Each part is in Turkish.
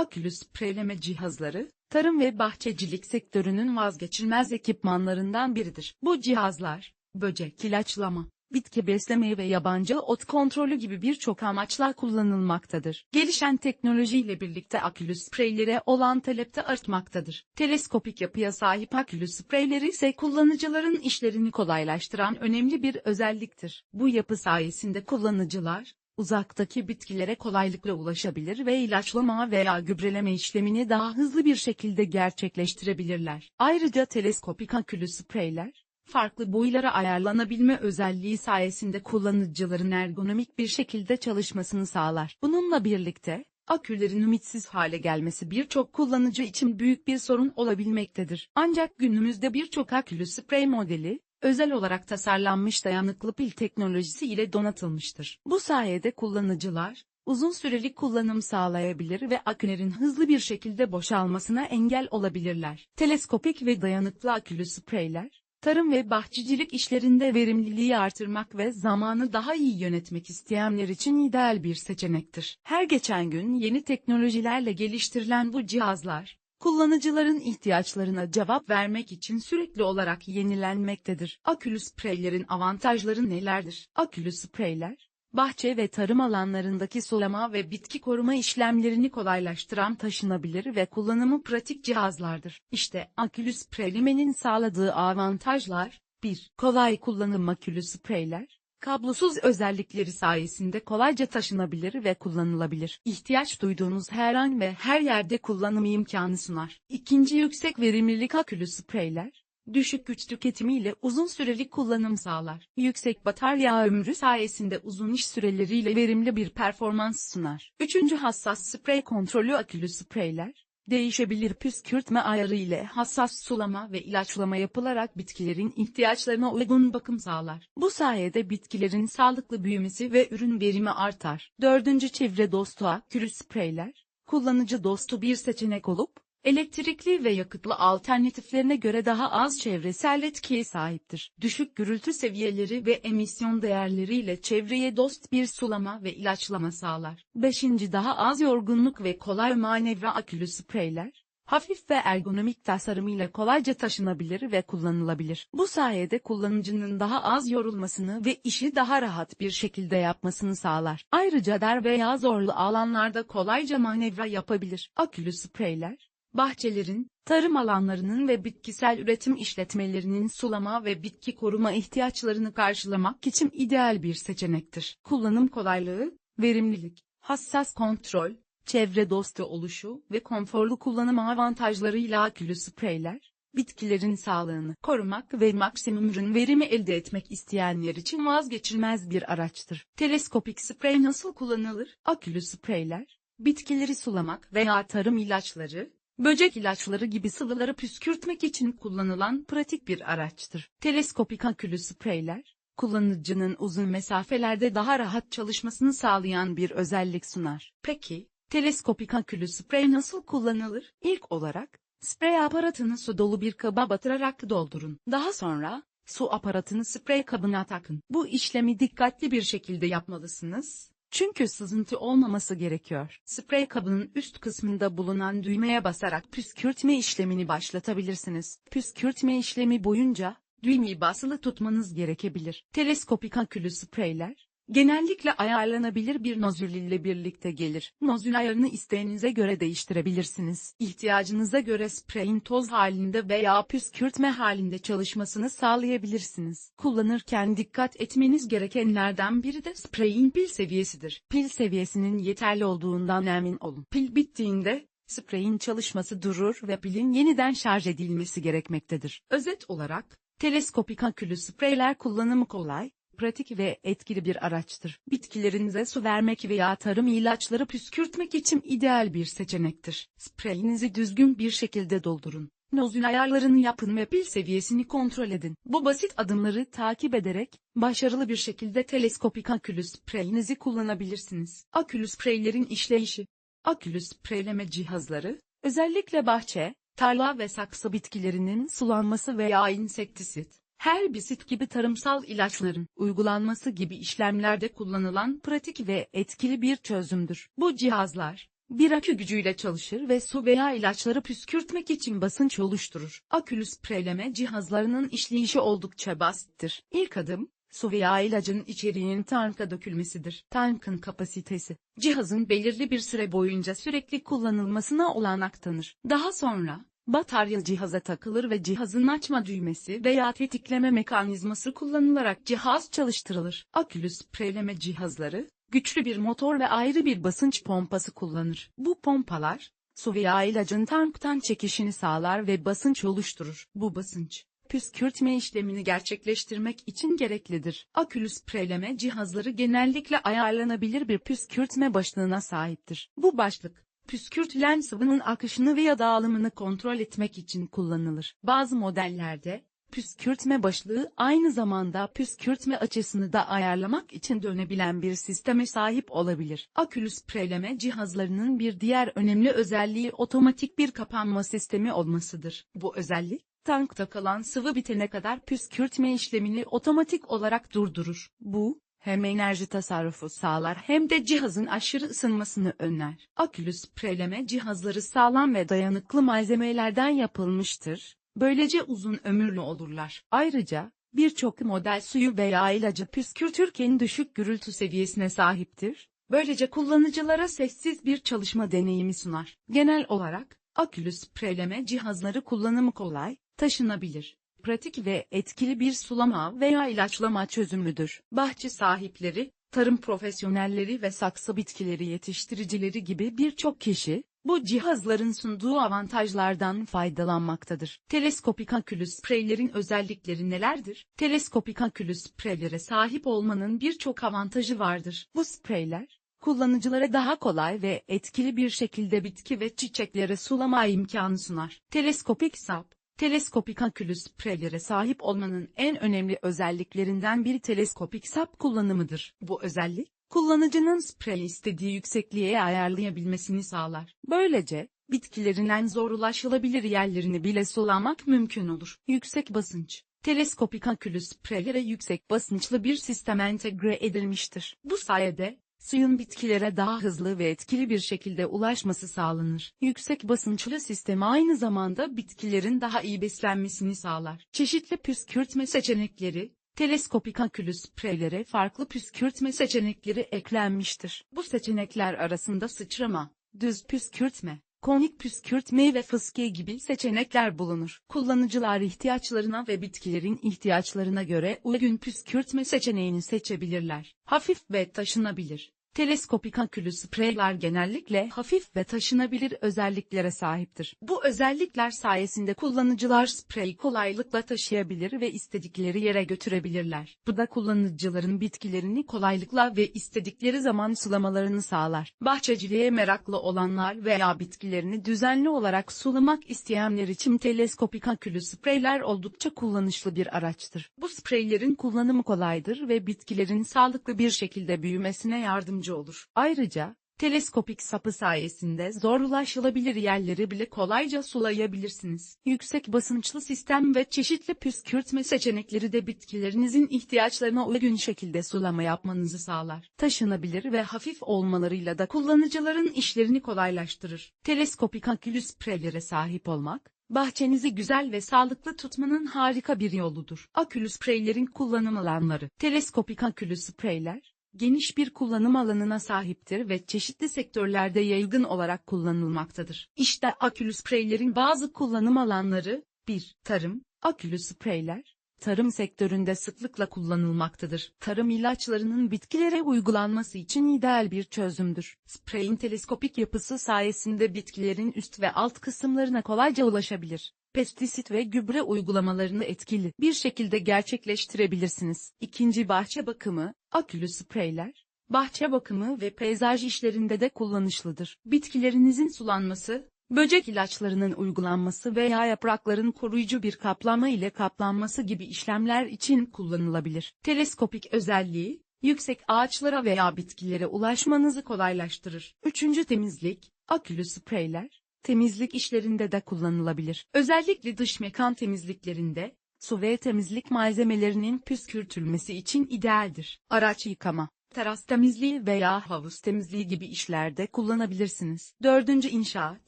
Akülü spreyleme cihazları, tarım ve bahçecilik sektörünün vazgeçilmez ekipmanlarından biridir. Bu cihazlar, böcek ilaçlama, bitki beslemeyi ve yabancı ot kontrolü gibi birçok amaçla kullanılmaktadır. Gelişen teknolojiyle birlikte akülü spreylere olan talep de artmaktadır. Teleskopik yapıya sahip akülü spreyleri ise kullanıcıların işlerini kolaylaştıran önemli bir özelliktir. Bu yapı sayesinde kullanıcılar, uzaktaki bitkilere kolaylıkla ulaşabilir ve ilaçlama veya gübreleme işlemini daha hızlı bir şekilde gerçekleştirebilirler. Ayrıca teleskopik akülü spreyler, farklı boylara ayarlanabilme özelliği sayesinde kullanıcıların ergonomik bir şekilde çalışmasını sağlar. Bununla birlikte, akülerin ümitsiz hale gelmesi birçok kullanıcı için büyük bir sorun olabilmektedir. Ancak günümüzde birçok akülü sprey modeli, özel olarak tasarlanmış dayanıklı pil teknolojisi ile donatılmıştır. Bu sayede kullanıcılar, uzun süreli kullanım sağlayabilir ve akülerin hızlı bir şekilde boşalmasına engel olabilirler. Teleskopik ve dayanıklı akülü spreyler, tarım ve bahçecilik işlerinde verimliliği artırmak ve zamanı daha iyi yönetmek isteyenler için ideal bir seçenektir. Her geçen gün yeni teknolojilerle geliştirilen bu cihazlar, kullanıcıların ihtiyaçlarına cevap vermek için sürekli olarak yenilenmektedir. Akülü spreylerin avantajları nelerdir? Akülü spreyler, bahçe ve tarım alanlarındaki sulama ve bitki koruma işlemlerini kolaylaştıran taşınabilir ve kullanımı pratik cihazlardır. İşte akülü spreylemenin sağladığı avantajlar, 1. Kolay kullanım akülü spreyler, kablosuz özellikleri sayesinde kolayca taşınabilir ve kullanılabilir. İhtiyaç duyduğunuz her an ve her yerde kullanım imkanı sunar. İkinci yüksek verimlilik akülü spreyler, düşük güç tüketimiyle uzun süreli kullanım sağlar. Yüksek batarya ömrü sayesinde uzun iş süreleriyle verimli bir performans sunar. Üçüncü hassas sprey kontrolü akülü spreyler, değişebilir püskürtme ayarı ile hassas sulama ve ilaçlama yapılarak bitkilerin ihtiyaçlarına uygun bakım sağlar. Bu sayede bitkilerin sağlıklı büyümesi ve ürün verimi artar. Dördüncü çevre dostu akülü spreyler, kullanıcı dostu bir seçenek olup, elektrikli ve yakıtlı alternatiflerine göre daha az çevresel etkiye sahiptir. Düşük gürültü seviyeleri ve emisyon değerleriyle çevreye dost bir sulama ve ilaçlama sağlar. 5. Daha az yorgunluk ve kolay manevra akülü spreyler, hafif ve ergonomik tasarımıyla kolayca taşınabilir ve kullanılabilir. Bu sayede kullanıcının daha az yorulmasını ve işi daha rahat bir şekilde yapmasını sağlar. Ayrıca dar veya zorlu alanlarda kolayca manevra yapabilir. Akülü spreyler, bahçelerin, tarım alanlarının ve bitkisel üretim işletmelerinin sulama ve bitki koruma ihtiyaçlarını karşılamak için ideal bir seçenektir. Kullanım kolaylığı, verimlilik, hassas kontrol, çevre dostu oluşu ve konforlu kullanım avantajlarıyla akülü spreyler, bitkilerin sağlığını korumak ve maksimum ürün verimi elde etmek isteyenler için vazgeçilmez bir araçtır. Teleskopik sprey nasıl kullanılır? Akülü spreyler, bitkileri sulamak veya tarım ilaçları, böcek ilaçları gibi sıvıları püskürtmek için kullanılan pratik bir araçtır. Teleskopik akülü spreyler, kullanıcının uzun mesafelerde daha rahat çalışmasını sağlayan bir özellik sunar. Peki, teleskopik akülü sprey nasıl kullanılır? İlk olarak, sprey aparatını su dolu bir kaba batırarak doldurun. Daha sonra, su aparatını sprey kabına takın. Bu işlemi dikkatli bir şekilde yapmalısınız. Çünkü sızıntı olmaması gerekiyor. Sprey kabının üst kısmında bulunan düğmeye basarak püskürtme işlemini başlatabilirsiniz. Püskürtme işlemi boyunca, düğmeyi basılı tutmanız gerekebilir. Teleskopik akülü spreyler, genellikle ayarlanabilir bir nozül ile birlikte gelir. Nozül ayarını isteğinize göre değiştirebilirsiniz. İhtiyacınıza göre spreyin toz halinde veya püskürtme halinde çalışmasını sağlayabilirsiniz. Kullanırken dikkat etmeniz gerekenlerden biri de spreyin pil seviyesidir. Pil seviyesinin yeterli olduğundan emin olun. Pil bittiğinde, spreyin çalışması durur ve pilin yeniden şarj edilmesi gerekmektedir. Özet olarak, teleskopik akülü spreyler kullanımı kolay, pratik ve etkili bir araçtır. Bitkilerinize su vermek veya tarım ilaçları püskürtmek için ideal bir seçenektir. Spreyinizi düzgün bir şekilde doldurun. Nozül ayarlarını yapın ve pil seviyesini kontrol edin. Bu basit adımları takip ederek, başarılı bir şekilde teleskopik akülü spreyinizi kullanabilirsiniz. Akülü spreylerin işleyişi Akülü spreyleme cihazları, özellikle bahçe, tarla ve saksı bitkilerinin sulanması veya insektisit, herbisit gibi tarımsal ilaçların uygulanması gibi işlemlerde kullanılan pratik ve etkili bir çözümdür. Bu cihazlar, bir akü gücüyle çalışır ve su veya ilaçları püskürtmek için basınç oluşturur. Akülü spreyleme cihazlarının işleyişi oldukça basittir. İlk adım, su veya ilacın içeriğinin tanka dökülmesidir. Tankın kapasitesi, cihazın belirli bir süre boyunca sürekli kullanılmasına olanak tanır. Daha sonra, batarya cihaza takılır ve cihazın açma düğmesi veya tetikleme mekanizması kullanılarak cihaz çalıştırılır. Akülü spreyleme cihazları, güçlü bir motor ve ayrı bir basınç pompası kullanır. Bu pompalar, su veya ilacın tanktan çekişini sağlar ve basınç oluşturur. Bu basınç, püskürtme işlemini gerçekleştirmek için gereklidir. Akülü spreyleme cihazları genellikle ayarlanabilir bir püskürtme başlığına sahiptir. Bu başlık, püskürtülen sıvının akışını veya dağılımını kontrol etmek için kullanılır. Bazı modellerde, püskürtme başlığı aynı zamanda püskürtme açısını da ayarlamak için dönebilen bir sisteme sahip olabilir. Akülü spreyleme cihazlarının bir diğer önemli özelliği otomatik bir kapanma sistemi olmasıdır. Bu özellik, tankta kalan sıvı bitene kadar püskürtme işlemini otomatik olarak durdurur. Bu, hem enerji tasarrufu sağlar hem de cihazın aşırı ısınmasını önler. Akülü spreyleme cihazları sağlam ve dayanıklı malzemelerden yapılmıştır. Böylece uzun ömürlü olurlar. Ayrıca, birçok model suyu veya ilacı püskürtürken düşük gürültü seviyesine sahiptir. Böylece kullanıcılara sessiz bir çalışma deneyimi sunar. Genel olarak, akülü spreyleme cihazları kullanımı kolay, taşınabilir, pratik ve etkili bir sulama veya ilaçlama çözümüdür. Bahçe sahipleri, tarım profesyonelleri ve saksı bitkileri yetiştiricileri gibi birçok kişi, bu cihazların sunduğu avantajlardan faydalanmaktadır. Teleskopik akülü spreylerin özellikleri nelerdir? Teleskopik akülü spreylere sahip olmanın birçok avantajı vardır. Bu spreyler, kullanıcılara daha kolay ve etkili bir şekilde bitki ve çiçeklere sulama imkanı sunar. Teleskopik sap, teleskopik akülü spreylere sahip olmanın en önemli özelliklerinden biri teleskopik sap kullanımıdır. Bu özellik, kullanıcının spreyi istediği yüksekliğe ayarlayabilmesini sağlar. Böylece, bitkilerin en zor ulaşılabilir yerlerini bile sulamak mümkün olur. Yüksek basınç Teleskopik akülü spreylere yüksek basınçlı bir sistem entegre edilmiştir. Bu sayede, suyun bitkilere daha hızlı ve etkili bir şekilde ulaşması sağlanır. Yüksek basınçlı sistem aynı zamanda bitkilerin daha iyi beslenmesini sağlar. Çeşitli püskürtme seçenekleri, teleskopik akülü spreylere farklı püskürtme seçenekleri eklenmiştir. Bu seçenekler arasında sıçrama, düz püskürtme, konik püskürtme ve fıskiye gibi seçenekler bulunur. Kullanıcılar ihtiyaçlarına ve bitkilerin ihtiyaçlarına göre uygun püskürtme seçeneğini seçebilirler. Hafif ve taşınabilir. Teleskopik akülü spreyler genellikle hafif ve taşınabilir özelliklere sahiptir. Bu özellikler sayesinde kullanıcılar spreyi kolaylıkla taşıyabilir ve istedikleri yere götürebilirler. Bu da kullanıcıların bitkilerini kolaylıkla ve istedikleri zaman sulamalarını sağlar. Bahçeciliğe meraklı olanlar veya bitkilerini düzenli olarak sulamak isteyenler için teleskopik akülü spreyler oldukça kullanışlı bir araçtır. Bu spreylerin kullanımı kolaydır ve bitkilerin sağlıklı bir şekilde büyümesine yardımcı olur. Ayrıca, teleskopik sapı sayesinde zor ulaşılabilir yerleri bile kolayca sulayabilirsiniz. Yüksek basınçlı sistem ve çeşitli püskürtme seçenekleri de bitkilerinizin ihtiyaçlarına uygun şekilde sulama yapmanızı sağlar. Taşınabilir ve hafif olmalarıyla da kullanıcıların işlerini kolaylaştırır. Teleskopik akülü spreylere sahip olmak, bahçenizi güzel ve sağlıklı tutmanın harika bir yoludur. Akülü spreylerin kullanım alanları Teleskopik akülü spreyler, geniş bir kullanım alanına sahiptir ve çeşitli sektörlerde yaygın olarak kullanılmaktadır. İşte akülü spreylerin bazı kullanım alanları, 1. Tarım, akülü spreyler, tarım sektöründe sıklıkla kullanılmaktadır. Tarım ilaçlarının bitkilere uygulanması için ideal bir çözümdür. Spreyin teleskopik yapısı sayesinde bitkilerin üst ve alt kısımlarına kolayca ulaşabilir pestisit ve gübre uygulamalarını etkili bir şekilde gerçekleştirebilirsiniz. İkinci bahçe bakımı, akülü spreyler, bahçe bakımı ve peyzaj işlerinde de kullanışlıdır. Bitkilerinizin sulanması, böcek ilaçlarının uygulanması veya yaprakların koruyucu bir kaplama ile kaplanması gibi işlemler için kullanılabilir. Teleskopik özelliği, yüksek ağaçlara veya bitkilere ulaşmanızı kolaylaştırır. Üçüncü temizlik, akülü spreyler, temizlik işlerinde de kullanılabilir. Özellikle dış mekan temizliklerinde, su ve temizlik malzemelerinin püskürtülmesi için idealdir. Araç yıkama teras temizliği veya havuz temizliği gibi işlerde kullanabilirsiniz. Dördüncü inşaat.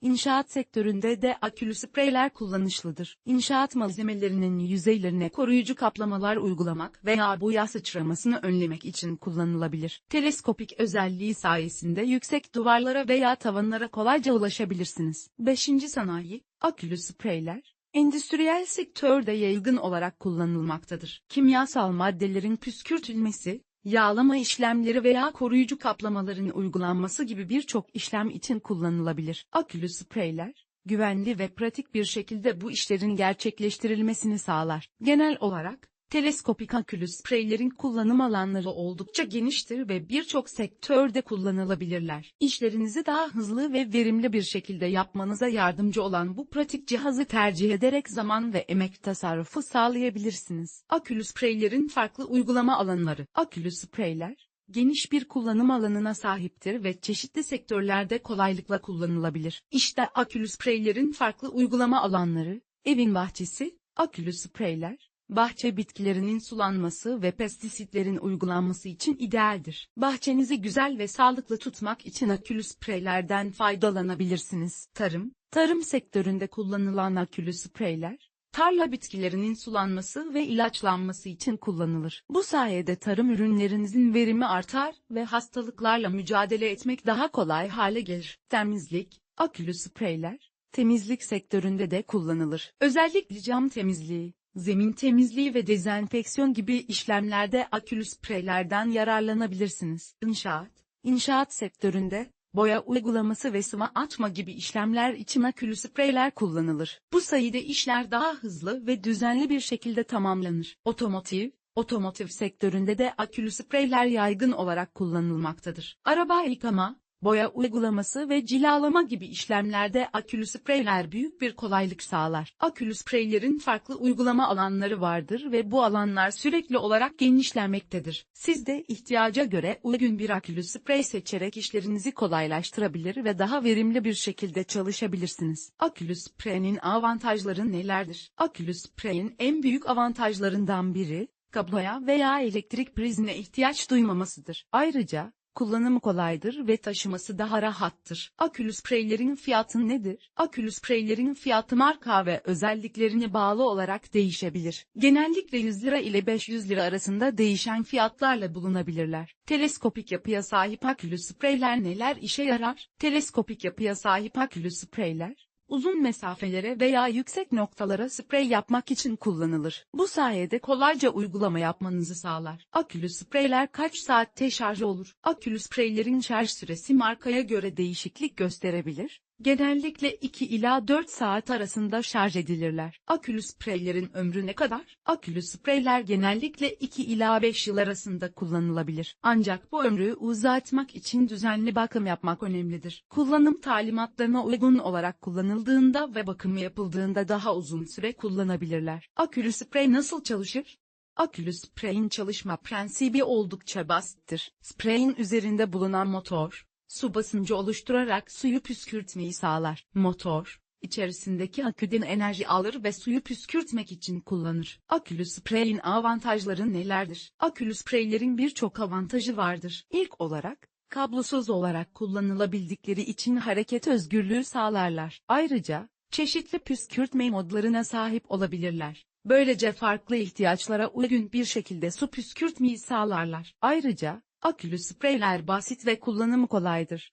İnşaat sektöründe de akülü spreyler kullanışlıdır. İnşaat malzemelerinin yüzeylerine koruyucu kaplamalar uygulamak veya boya sıçramasını önlemek için kullanılabilir. Teleskopik özelliği sayesinde yüksek duvarlara veya tavanlara kolayca ulaşabilirsiniz. 5. Sanayi, akülü spreyler, endüstriyel sektörde yaygın olarak kullanılmaktadır. Kimyasal maddelerin püskürtülmesi, yağlama işlemleri veya koruyucu kaplamaların uygulanması gibi birçok işlem için kullanılabilir. Akülü spreyler, güvenli ve pratik bir şekilde bu işlerin gerçekleştirilmesini sağlar. Genel olarak, teleskopik akülü spreylerin kullanım alanları oldukça geniştir ve birçok sektörde kullanılabilirler. İşlerinizi daha hızlı ve verimli bir şekilde yapmanıza yardımcı olan bu pratik cihazı tercih ederek zaman ve emek tasarrufu sağlayabilirsiniz. Akülü spreylerin farklı uygulama alanları. Akülü spreyler, geniş bir kullanım alanına sahiptir ve çeşitli sektörlerde kolaylıkla kullanılabilir. İşte akülü spreylerin farklı uygulama alanları, evin bahçesi, akülü spreyler, bahçe bitkilerinin sulanması ve pestisitlerin uygulanması için idealdir. Bahçenizi güzel ve sağlıklı tutmak için akülü spreylerden faydalanabilirsiniz. Tarım, tarım sektöründe kullanılan akülü spreyler, tarla bitkilerinin sulanması ve ilaçlanması için kullanılır. Bu sayede tarım ürünlerinizin verimi artar ve hastalıklarla mücadele etmek daha kolay hale gelir. Temizlik, akülü spreyler, temizlik sektöründe de kullanılır. Özellikle cam temizliği, zemin temizliği ve dezenfeksiyon gibi işlemlerde akülü spreylerden yararlanabilirsiniz. İnşaat, inşaat sektöründe, boya uygulaması ve sıva atma gibi işlemler için akülü spreyler kullanılır. Bu sayede işler daha hızlı ve düzenli bir şekilde tamamlanır. Otomotiv, otomotiv sektöründe de akülü spreyler yaygın olarak kullanılmaktadır. Araba yıkama, boya uygulaması ve cilalama gibi işlemlerde akülü spreyler büyük bir kolaylık sağlar. Akülü spreylerin farklı uygulama alanları vardır ve bu alanlar sürekli olarak genişlenmektedir. Siz de ihtiyaca göre uygun bir akülü sprey seçerek işlerinizi kolaylaştırabilir ve daha verimli bir şekilde çalışabilirsiniz. Akülü spreyin avantajları nelerdir? Akülü spreyin en büyük avantajlarından biri, kabloya veya elektrik prizine ihtiyaç duymamasıdır. Ayrıca, kullanımı kolaydır ve taşıması daha rahattır. Akülü spreylerin fiyatı nedir? Akülü spreylerin fiyatı marka ve özelliklerine bağlı olarak değişebilir. Genellikle 100 lira ile 500 lira arasında değişen fiyatlarla bulunabilirler. Teleskopik yapıya sahip akülü spreyler neler işe yarar? Teleskopik yapıya sahip akülü spreyler, uzun mesafelere veya yüksek noktalara sprey yapmak için kullanılır. Bu sayede kolayca uygulama yapmanızı sağlar. Akülü spreyler kaç saatte şarj olur? Akülü spreylerin şarj süresi markaya göre değişiklik gösterebilir. Genellikle 2 ila 4 saat arasında şarj edilirler. Akülü spreylerin ömrü ne kadar? Akülü spreyler genellikle 2 ila 5 yıl arasında kullanılabilir. Ancak bu ömrü uzatmak için düzenli bakım yapmak önemlidir. Kullanım talimatlarına uygun olarak kullanıldığında ve bakımı yapıldığında daha uzun süre kullanabilirler. Akülü sprey nasıl çalışır? Akülü spreyin çalışma prensibi oldukça basittir. Spreyin üzerinde bulunan motor, su basıncı oluşturarak suyu püskürtmeyi sağlar. Motor, içerisindeki aküden enerji alır ve suyu püskürtmek için kullanır. Akülü spreyin avantajları nelerdir? Akülü spreylerin birçok avantajı vardır. İlk olarak, kablosuz olarak kullanılabildikleri için hareket özgürlüğü sağlarlar. Ayrıca, çeşitli püskürtme modlarına sahip olabilirler. Böylece farklı ihtiyaçlara uygun bir şekilde su püskürtmeyi sağlarlar. Ayrıca, akülü spreyler basit ve kullanımı kolaydır.